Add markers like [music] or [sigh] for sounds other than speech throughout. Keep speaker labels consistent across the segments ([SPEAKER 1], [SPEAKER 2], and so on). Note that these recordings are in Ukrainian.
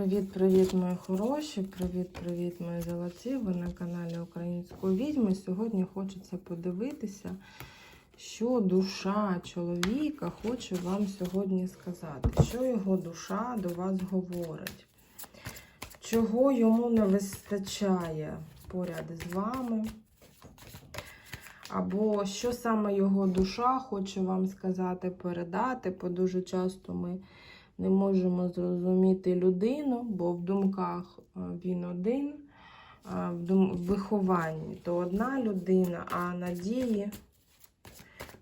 [SPEAKER 1] Привіт-привіт, мої хороші! Привіт-привіт, мої золоті! Ви на каналі Української відьми. Сьогодні хочеться подивитися, що душа чоловіка хоче вам сьогодні сказати. Що його душа до вас говорить? Чого йому не вистачає поряд з вами? Або що саме його душа хоче вам сказати, передати, бо дуже часто ми не можемо зрозуміти людину, бо в думках е, він один, а в вихованні то одна людина, а на дії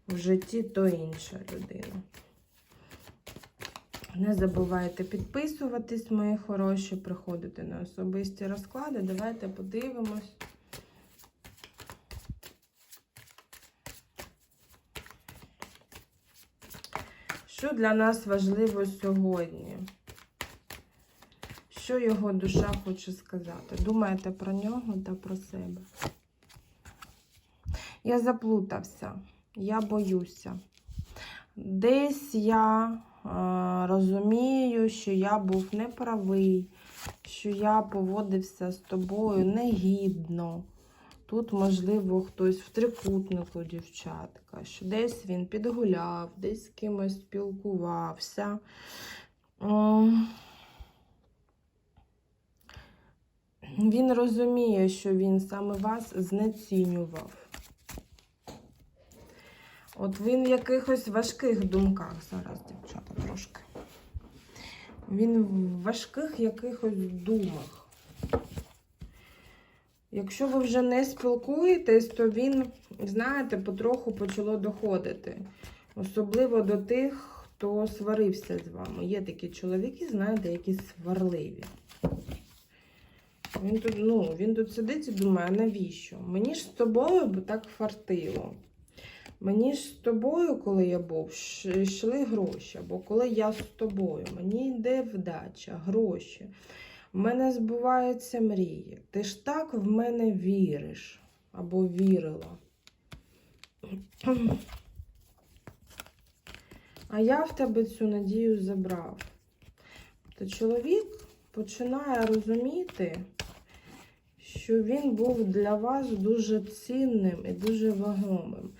[SPEAKER 1] в житті то інша людина. Не забувайте підписуватись, мої хороші, приходити на особисті розклади. Давайте подивимось. Що для нас важливо сьогодні? Що його душа хоче сказати? Думаєте про нього та про себе. Я заплутався, я боюся. Десь я е, розумію, що я був неправий, що я поводився з тобою негідно. Тут, можливо, хтось в трикутнику, дівчатка, що десь він підгуляв, десь з кимось спілкувався. Він розуміє, що він саме вас знецінював. От він в якихось важких думках зараз, дівчата, трошки. Він в важких якихось думах. Якщо ви вже не спілкуєтесь, то він, знаєте, потроху почало доходити. Особливо до тих, хто сварився з вами. Є такі чоловіки, знаєте, які сварливі. Він тут, ну, він тут сидить і думає, навіщо? Мені ж з тобою б так фартило. Мені ж з тобою, коли я був, йшли гроші. Або коли я з тобою, мені йде вдача, гроші. В мене збуваються мрії. Ти ж так в мене віриш або вірила. А я в тебе цю надію забрав. То чоловік починає розуміти, що він був для вас дуже цінним і дуже вагомим.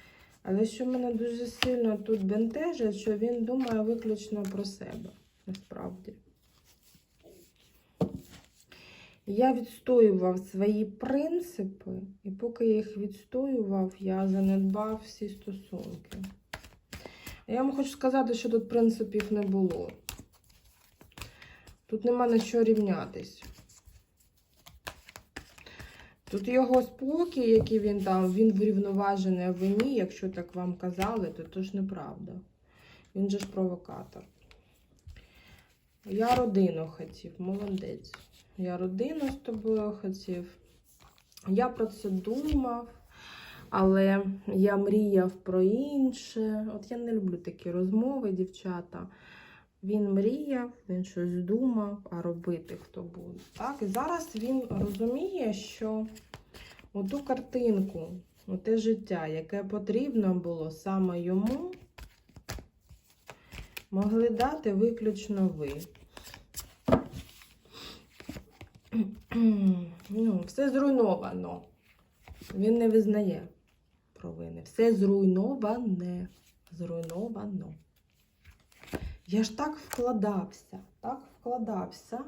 [SPEAKER 1] Але що мене дуже сильно тут бентежить, що він думає виключно про себе, насправді. Я відстоював свої принципи, і поки я їх відстоював, я занедбав всі стосунки. Я вам хочу сказати, що тут принципів не було. Тут нема на що рівнятись. Тут його спокій, який він там, він врівноважений, а ви ні, якщо так вам казали, то то ж неправда. Він же ж провокатор. Я родину хотів, молодець. Я родину з тобою хотів. Я про це думав, але я мріяв про інше. От я не люблю такі розмови, дівчата. Він мріяв, він щось думав, а робити хто буде. Так? І зараз він розуміє, що оту картинку, оте життя, яке потрібно було саме йому, могли дати виключно ви. [clears throat] Ну, все зруйновано. Він не визнає провини. Все зруйноване. Зруйновано. Я ж так вкладався, так вкладався.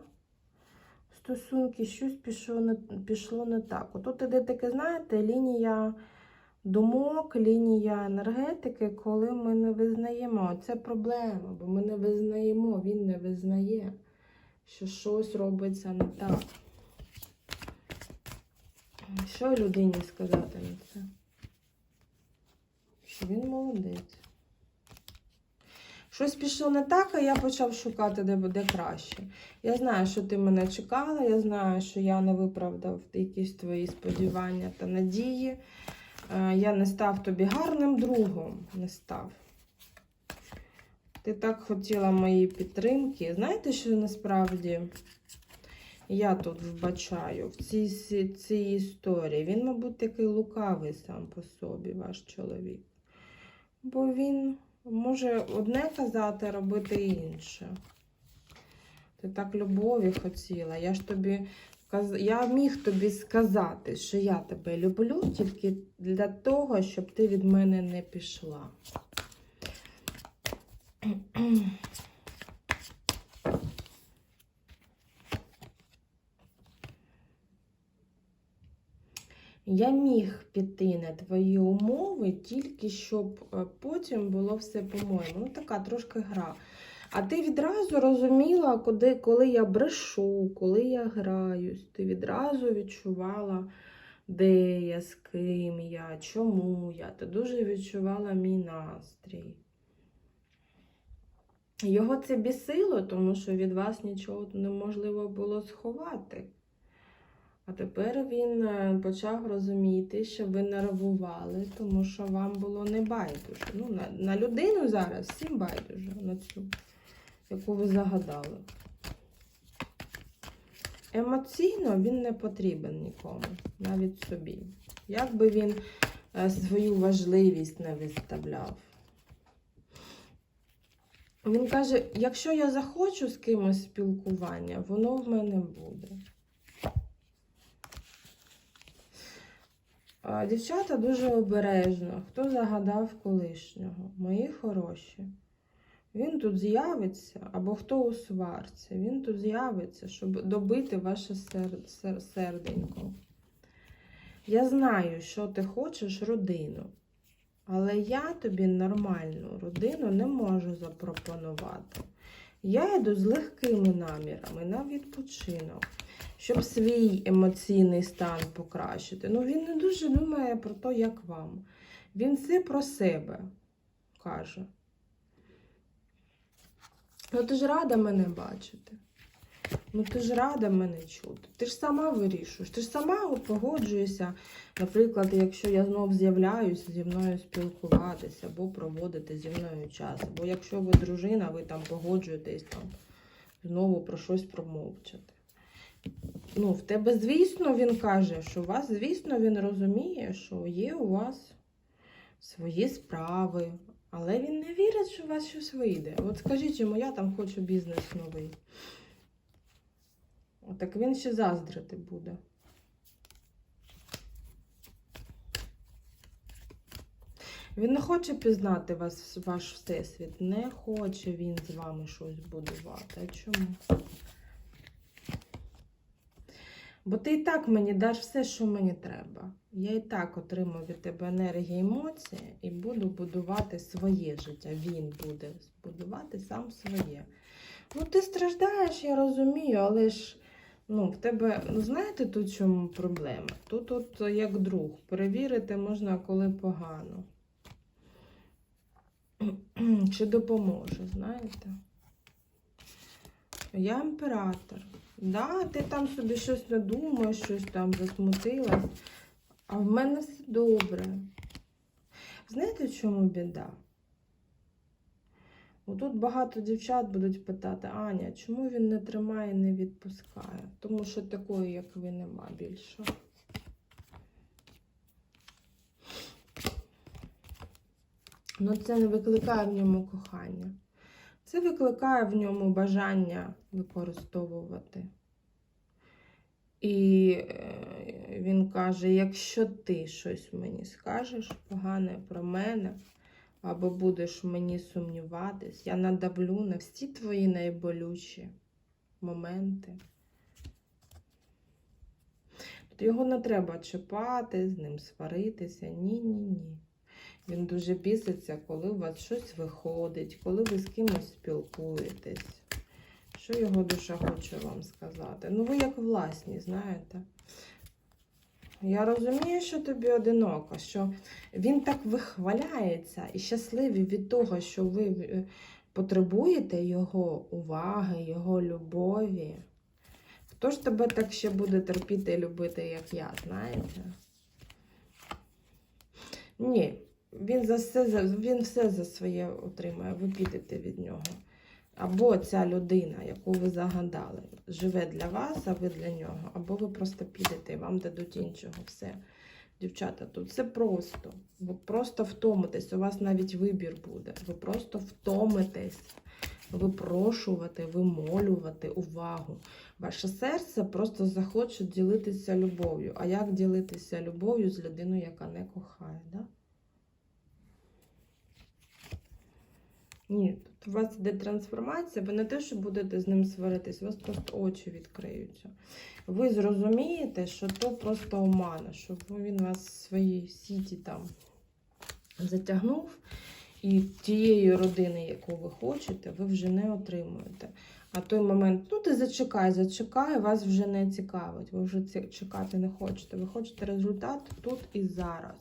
[SPEAKER 1] Стосунки щось пішло не, пішло не так. Отут іде таке, знаєте, лінія думок, лінія енергетики, коли ми не визнаємо. Це проблема, бо ми не визнаємо, він не визнає, що щось робиться не так. Що людині сказати на це? Що він молодець. Щось пішло не так, а я почав шукати, де буде краще. Я знаю, що ти мене чекала, я знаю, що я не виправдав якісь твої сподівання та надії. Е, Я не став тобі гарним другом, не став. Ти так хотіла моєї підтримки. Знаєте, що насправді я тут вбачаю в цій, цій історії? Він, мабуть, такий лукавий сам по собі, ваш чоловік. Бо він може одне казати, а робити інше. Ти так любові хотіла. Я ж тобі я міг тобі сказати, що я тебе люблю тільки для того, щоб ти від мене не пішла. Я міг піти на твої умови, тільки щоб е, потім було все по-моєму. Ну, така трошки гра. А ти відразу розуміла, куди, коли я брешу, коли я граюсь. Ти відразу відчувала, де я, з ким я, чому я. Ти дуже відчувала мій настрій. Його це бісило, тому що від вас нічого неможливо було сховати. А тепер він е, почав розуміти, що ви нервували, тому що вам було не байдуже. Ну, на, на людину зараз всім байдуже, на цю, яку ви загадали. Емоційно він не потрібен нікому, навіть собі. Як би він е, свою важливість не виставляв. Він каже: якщо я захочу з кимось спілкування, воно в мене буде. Дівчата дуже обережно. Хто загадав колишнього? Мої хороші. Він тут з'явиться, або хто у сварці, він тут з'явиться, щоб добити ваше сер... сер... серденько. Я знаю, що ти хочеш родину, але я тобі нормальну родину не можу запропонувати. Я йду з легкими намірами на відпочинок щоб свій емоційний стан покращити. Ну, він не дуже думає про те, як вам. Він все про себе каже. Ну, ти ж рада мене бачити. Ну, ти ж рада мене чути. Ти ж сама вирішуєш, ти ж сама погоджуєшся, наприклад, якщо я знов з'являюся, зі мною спілкуватися, або проводити зі мною час. Або якщо ви дружина, ви там погоджуєтесь там знову про щось промовчати. Ну, в тебе, звісно, він каже, що у вас, звісно, він розуміє, що є у вас свої справи, але він не вірить, що у вас щось вийде. От скажіть йому, я там хочу бізнес новий. Так він ще заздрити буде. Він не хоче пізнати вас, ваш всесвіт. Не хоче він з вами щось будувати. А чому? Бо ти і так мені даш все, що мені треба. Я і так отримую від тебе енергію емоції і буду будувати своє життя. Він буде будувати сам своє. Ну, ти страждаєш, я розумію, але ж ну, в тебе, ну знаєте, тут чому проблема? Тут от як друг. Перевірити можна, коли погано. [clears throat] Чи допоможе, знаєте? Я імператор. Да, ти там собі щось надумаєш, щось там засмутилась, а в мене все добре. Знаєте, в чому біда? Отут багато дівчат будуть питати, Аня, чому він не тримає і не відпускає? Тому що такої, як ви, нема більше. Ну, це не викликає в ньому кохання. Це викликає в ньому бажання використовувати. І е, він каже: якщо ти щось мені скажеш погане про мене, або будеш мені сумніватись, я надавлю на всі твої найболючі моменти. Тобто його не треба чіпати, з ним сваритися. Ні-ні-ні. Він дуже біситься, коли у вас щось виходить, коли ви з кимось спілкуєтесь. Що його душа хоче вам сказати? Ну, ви як власні, знаєте. Я розумію, що тобі одиноко, що він так вихваляється і щасливий від того, що ви е, потребуєте його уваги, його любові. Хто ж тебе так ще буде терпіти і любити, як я, знаєте? Ні, він за все, він все за своє отримає, ви підете від нього. Або ця людина, яку ви загадали, живе для вас, а ви для нього, або ви просто підете і вам дадуть іншого. Все. Дівчата, тут все просто. Ви просто втомитесь, у вас навіть вибір буде. Ви просто втомитесь випрошувати, вимолювати увагу. Ваше серце просто захоче ділитися любов'ю. А як ділитися любов'ю з людиною, яка не кохає? Да? Ні, тут у вас йде трансформація, ви не те, що будете з ним сваритись, у вас просто очі відкриються. Ви зрозумієте, що то просто омана, що він вас в свої сіті там затягнув, і тієї родини, яку ви хочете, ви вже не отримуєте. А той момент, ну ти зачекай, зачекай, вас вже не цікавить. Ви вже чекати не хочете. Ви хочете результат тут і зараз.